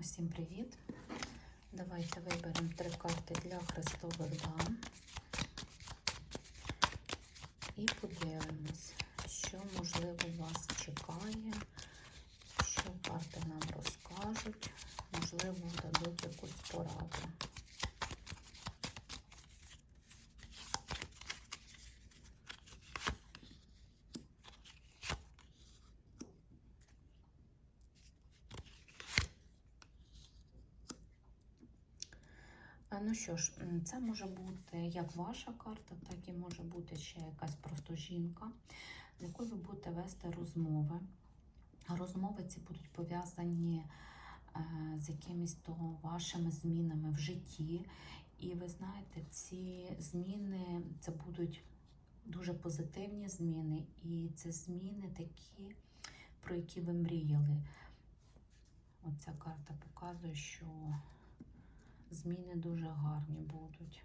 Усім привіт! Давайте виберемо три карти для хрестових дам і подивимось, що можливо вас чекає, що карти нам розкажуть, можливо, дадуть якусь пораду. Ну що ж, це може бути як ваша карта, так і може бути ще якась просто жінка, з якою ви будете вести розмови. Розмови ці будуть пов'язані е, з якимись то вашими змінами в житті. І ви знаєте, ці зміни це будуть дуже позитивні зміни, і це зміни такі, про які ви мріяли. Оця карта показує, що зміни дуже гарні будуть.